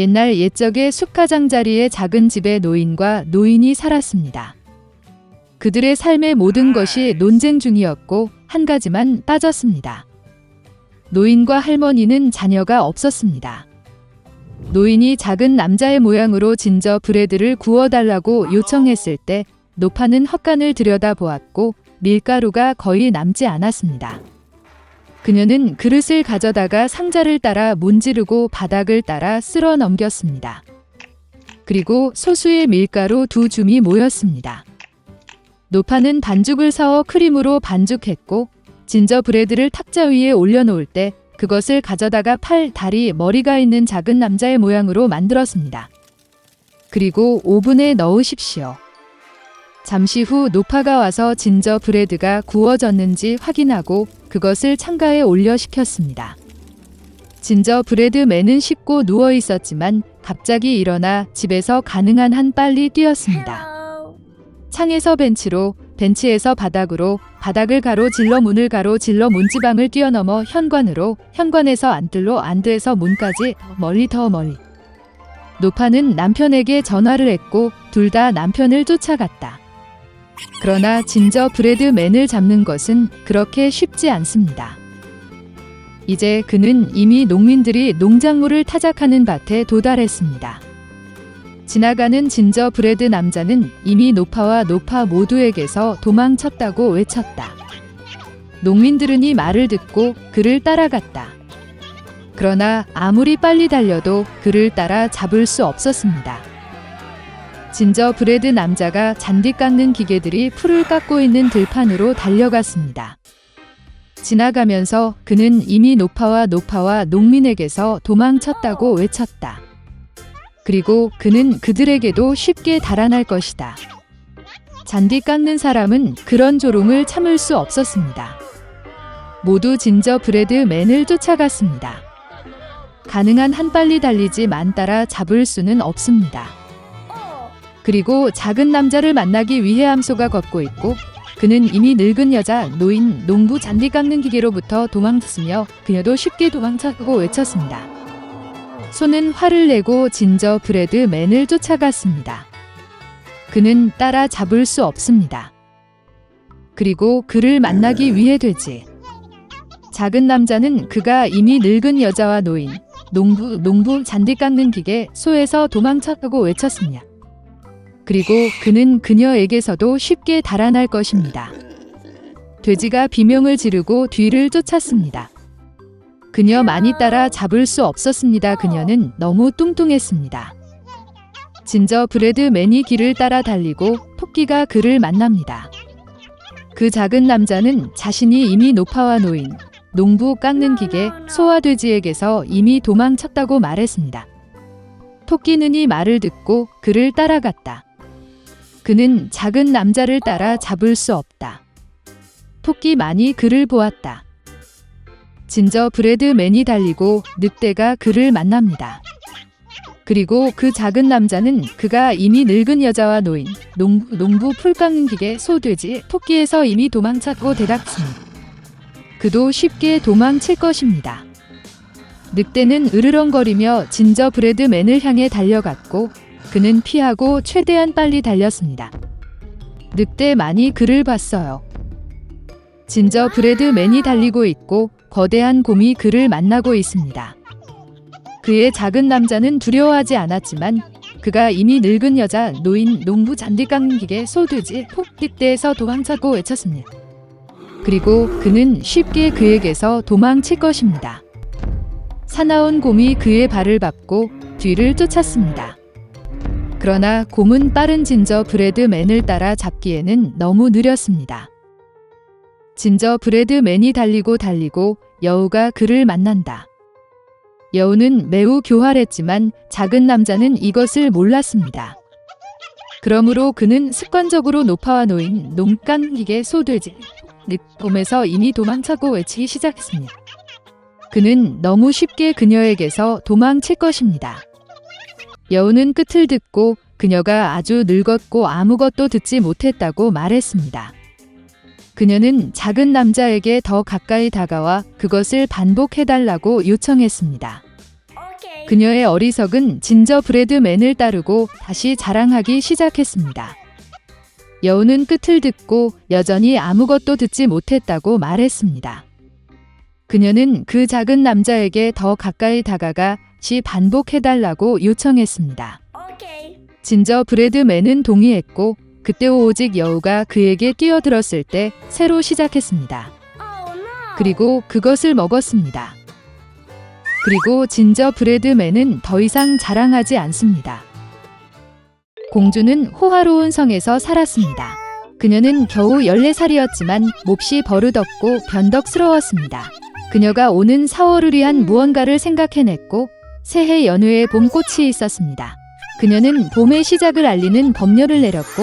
옛날 옛적에 숲가장 자리의 작은 집에 노인과 노인이 살았습니다. 그들의 삶의 모든 것이 논쟁 중이었고 한 가지만 빠졌습니다. 노인과 할머니는 자녀가 없었습니다. 노인이 작은 남자의 모양으로 진저 브레드를 구워달라고 요청했을 때 노파는 헛간을 들여다보았고 밀가루가 거의 남지 않았습니다. 그녀는 그릇을 가져다가 상자를 따라 문지르고 바닥을 따라 쓸어 넘겼습니다. 그리고 소수의 밀가루 두 줌이 모였습니다. 노파는 반죽을 사어 크림으로 반죽했고 진저 브레드를 탁자 위에 올려놓을 때 그것을 가져다가 팔, 다리, 머리가 있는 작은 남자의 모양으로 만들었습니다. 그리고 오븐에 넣으십시오. 잠시 후 노파가 와서 진저 브레드가 구워졌는지 확인하고 그것을 창가에 올려 식혔습니다. 진저 브레드맨은 씻고 누워 있었지만 갑자기 일어나 집에서 가능한 한 빨리 뛰었습니다. 창에서 벤치로, 벤치에서 바닥으로, 바닥을 가로 질러 문을 가로 질러 문지방을 뛰어넘어 현관으로, 현관에서 안뜰로 안뜰에서 문까지 더 멀리 더 멀리. 노파는 남편에게 전화를 했고 둘 다 남편을 쫓아갔다. 그러나 진저 브레드맨을 잡는 것은 그렇게 쉽지 않습니다. 이제 그는 이미 농민들이 농작물을 타작하는 밭에 도달했습니다. 지나가는 진저 브레드 남자는 이미 노파와 노파 모두에게서 도망쳤다고 외쳤다. 농민들은 이 말을 듣고 그를 따라갔다. 그러나 아무리 빨리 달려도 그를 따라 잡을 수 없었습니다. 진저 브레드 남자가 잔디 깎는 기계들이 풀을 깎고 있는 들판으로 달려갔습니다. 지나가면서 그는 이미 노파와 노파와 농민에게서 도망쳤다고 외쳤다. 그리고 그는 그들에게도 쉽게 달아날 것이다. 잔디 깎는 사람은 그런 조롱을 참을 수 없었습니다. 모두 진저 브레드 맨을 쫓아갔습니다. 가능한 한 빨리 달리지 만 따라 잡을 수는 없습니다. 그리고 작은 남자를 만나기 위해 함소가 걷고 있고 그는 이미 늙은 여자, 노인, 농부 잔디 깎는 기계로부터 도망쳤으며 그녀도 쉽게 도망쳤고 외쳤습니다. 소는 화를 내고 진저 브레드 맨을 쫓아갔습니다. 그는 따라 잡을 수 없습니다. 그리고 그를 만나기 위해 되지. 작은 남자는 그가 이미 늙은 여자와 노인, 농부, 농부 잔디 깎는 기계, 소에서 도망쳤다고 외쳤습니다. 그리고 그는 그녀에게서도 쉽게 달아날 것입니다. 돼지가 비명을 지르고 뒤를 쫓았습니다. 그녀 많이 따라 잡을 수 없었습니다. 그녀는 너무 뚱뚱했습니다. 진저 브레드 맨이 길을 따라 달리고 토끼가 그를 만납니다. 그 작은 남자는 자신이 이미 노파와 노인, 농부 깎는 기계, 소와 돼지에게서 이미 도망쳤다고 말했습니다. 토끼는 이 말을 듣고 그를 따라갔다. 그는 작은 남자를 따라 잡을 수 없다. 토끼만이 그를 보았다. 진저 브레드맨이 달리고 늑대가 그를 만납니다. 그리고 그 작은 남자는 그가 이미 늙은 여자와 노인, 농부, 농부 풀 깎는 기계, 소, 돼지, 토끼에서 이미 도망쳤고 대답습니다. 그도 쉽게 도망칠 것입니다. 늑대는 으르렁거리며 진저 브레드맨을 향해 달려갔고 그는 피하고 최대한 빨리 달렸습니다. 늑대만이 그를 봤어요. 진저 브레드맨이 달리고 있고 거대한 곰이 그를 만나고 있습니다. 그의 작은 남자는 두려워하지 않았지만 그가 이미 늙은 여자, 노인, 농부 잔디 깎는 기계, 소돼지, 폭늑대에서 도망쳤고 외쳤습니다. 그리고 그는 쉽게 그에게서 도망칠 것입니다. 사나운 곰이 그의 발을 밟고 뒤를 쫓았습니다. 그러나 곰은 빠른 진저 브레드맨을 따라 잡기에는 너무 느렸습니다. 진저 브레드맨이 달리고 달리고 여우가 그를 만난다. 여우는 매우 교활했지만 작은 남자는 이것을 몰랐습니다. 그러므로 그는 습관적으로 노파와 노인, 농간 기계, 소돼지, 늑곰에서 이미 도망차고 외치기 시작했습니다. 그는 너무 쉽게 그녀에게서 도망칠 것입니다. 여우는 끝을 듣고 그녀가 아주 늙었고 아무것도 듣지 못했다고 말했습니다. 그녀는 작은 남자에게 더 가까이 다가와 그것을 반복해달라고 요청했습니다. 그녀의 어리석은 진저브레드맨을 따르고 다시 자랑하기 시작했습니다. 여우는 끝을 듣고 여전히 아무것도 듣지 못했다고 말했습니다. 그녀는 그 작은 남자에게 더 가까이 다가가 시 반복해달라고 요청했습니다. Okay. 진저브레드맨은 동의했고 그때 오직 여우가 그에게 뛰어들었을 때 새로 시작했습니다. Oh. 그리고 그것을 먹었습니다. 그리고 진저브레드맨은 더 이상 자랑하지 않습니다. 공주는 호화로운 성에서 살았습니다. 그녀는 겨우 14살이었지만 몹시 버릇없고 변덕스러웠습니다. 그녀가 오는 4월을 위한 무언가를 생각해냈고 새해 연휴에 봄꽃이 있었습니다. 그녀는 봄의 시작을 알리는 법률을 내렸고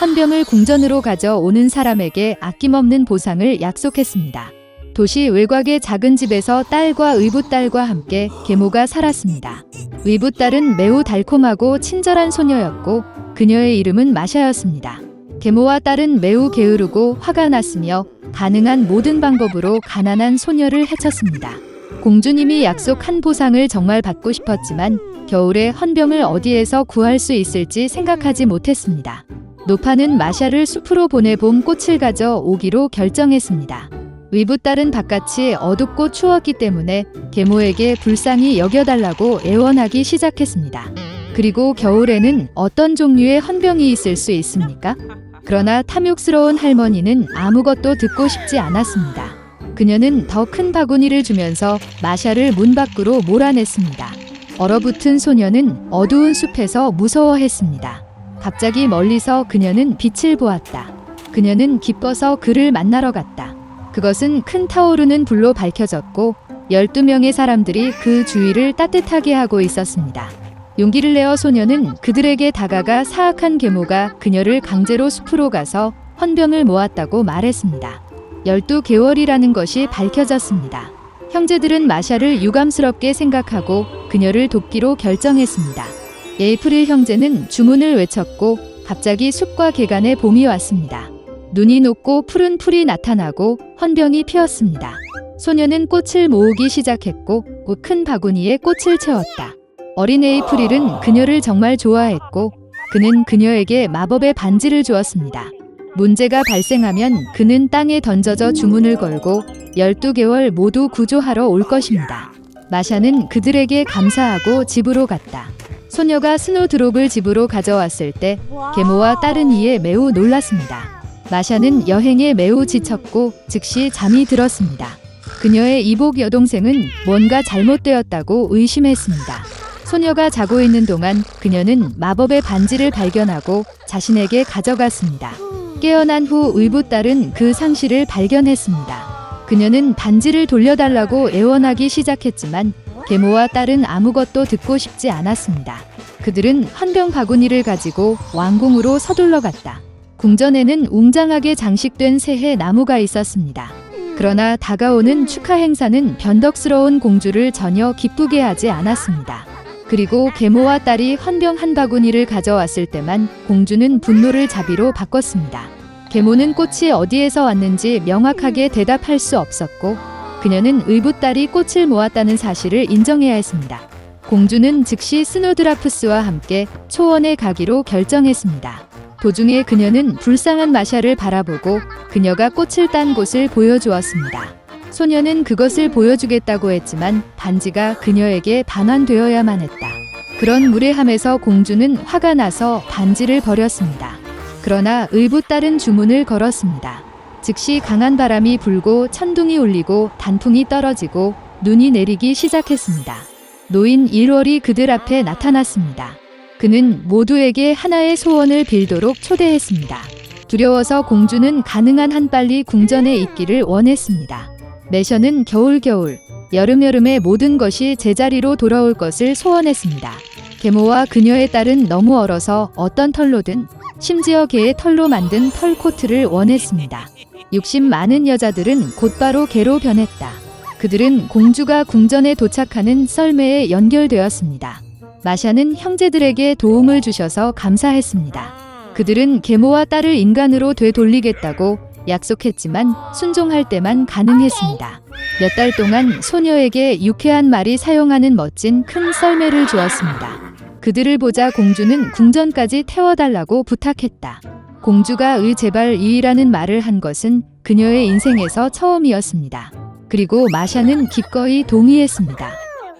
헌병을 궁전으로 가져오는 사람에게 아낌없는 보상을 약속했습니다. 도시 외곽의 작은 집에서 딸과 의붓딸과 함께 계모가 살았습니다. 의붓딸은 매우 달콤하고 친절한 소녀였고 그녀의 이름은 마샤였습니다. 계모와 딸은 매우 게으르고 화가 났으며 가능한 모든 방법으로 가난한 소녀를 해쳤습니다. 공주님이 약속한 보상을 정말 받고 싶었지만 겨울에 헌병을 어디에서 구할 수 있을지 생각하지 못했습니다. 노파는 마샤를 숲으로 보내 봄 꽃을 가져 오기로 결정했습니다. 위부딸은 바깥이 어둡고 추웠기 때문에 계모에게 불쌍히 여겨달라고 애원하기 시작했습니다. 그리고 겨울에는 어떤 종류의 헌병이 있을 수 있습니까? 그러나 탐욕스러운 할머니는 아무것도 듣고 싶지 않았습니다. 그녀는 더 큰 바구니를 주면서 마샤를 문 밖으로 몰아냈습니다. 얼어붙은 소녀는 어두운 숲에서 무서워했습니다. 갑자기 멀리서 그녀는 빛을 보았다. 그녀는 기뻐서 그를 만나러 갔다. 그것은 큰 타오르는 불로 밝혀졌고 12명의 사람들이 그 주위를 따뜻하게 하고 있었습니다. 용기를 내어 소녀는 그들에게 다가가 사악한 계모가 그녀를 강제로 숲으로 가서 헌병을 모았다고 말했습니다. 12개월이라는 것이 밝혀졌습니다. 형제들은 마샤를 유감스럽게 생각하고 그녀를 돕기로 결정했습니다. 에이프릴 형제는 주문을 외쳤고 갑자기 숲과 개간에 봄이 왔습니다. 눈이 녹고 푸른 풀이 나타나고 헌병이 피었습니다. 소녀는 꽃을 모으기 시작했고 그큰 바구니에 꽃을 채웠다. 어린 에이프릴은 그녀를 정말 좋아했고 그는 그녀에게 마법의 반지를 주었습니다. 문제가 발생하면 그는 땅에 던져져 주문을 걸고 12개월 모두 구조하러 올 것입니다. 마샤는 그들에게 감사하고 집으로 갔다. 소녀가 스노드롭을 집으로 가져왔을 때 계모와 딸은 이에 매우 놀랐습니다. 마샤는 여행에 매우 지쳤고 즉시 잠이 들었습니다. 그녀의 이복 여동생은 뭔가 잘못되었다고 의심했습니다. 소녀가 자고 있는 동안 그녀는 마법의 반지를 발견하고 자신에게 가져갔습니다. 깨어난 후 의붓딸은 그 상실을 발견했습니다. 그녀는 반지를 돌려달라고 애원하기 시작했지만 계모와 딸은 아무것도 듣고 싶지 않았습니다. 그들은 헌병 바구니를 가지고 왕궁으로 서둘러 갔다. 궁전에는 웅장하게 장식된 새해 나무가 있었습니다. 그러나 다가오는 축하 행사는 변덕스러운 공주를 전혀 기쁘게 하지 않았습니다. 그리고 계모와 딸이 헌병 한 바구니를 가져왔을 때만 공주는 분노를 자비로 바꿨습니다. 계모는 꽃이 어디에서 왔는지 명확하게 대답할 수 없었고 그녀는 의붓딸이 꽃을 모았다는 사실을 인정해야 했습니다. 공주는 즉시 스노드라프스와 함께 초원에 가기로 결정했습니다. 도중에 그녀는 불쌍한 마샤를 바라보고 그녀가 꽃을 딴 곳을 보여주었습니다. 소녀는 그것을 보여주겠다고 했지만 반지가 그녀에게 반환되어야만 했다. 그런 무례함에서 공주는 화가 나서 반지를 버렸습니다. 그러나 의붓딸은 주문을 걸었습니다. 즉시 강한 바람이 불고 천둥이 울리고 단풍이 떨어지고 눈이 내리기 시작했습니다. 노인 1월이 그들 앞에 나타났습니다. 그는 모두에게 하나의 소원을 빌도록 초대했습니다. 두려워서 공주는 가능한 한 빨리 궁전에 있기를 원했습니다. 매션은 겨울겨울, 여름여름의 모든 것이 제자리로 돌아올 것을 소원했습니다. 계모와 그녀의 딸은 너무 얼어서 어떤 털로든 심지어 개의 털로 만든 털 코트를 원했습니다. 욕심 많은 여자들은 곧바로 개로 변했다. 그들은 공주가 궁전에 도착하는 썰매에 연결되었습니다. 마샤는 형제들에게 도움을 주셔서 감사했습니다. 그들은 계모와 딸을 인간으로 되돌리겠다고 약속했지만 순종할 때만 가능했습니다. 몇 달 동안 소녀에게 유쾌한 말이 사용하는 멋진 큰 썰매를 주었습니다. 그들을 보자 공주는 궁전까지 태워달라고 부탁했다. 공주가 의 제발 이이라는 말을 한 것은 그녀의 인생에서 처음이었습니다. 그리고 마샤는 기꺼이 동의했습니다.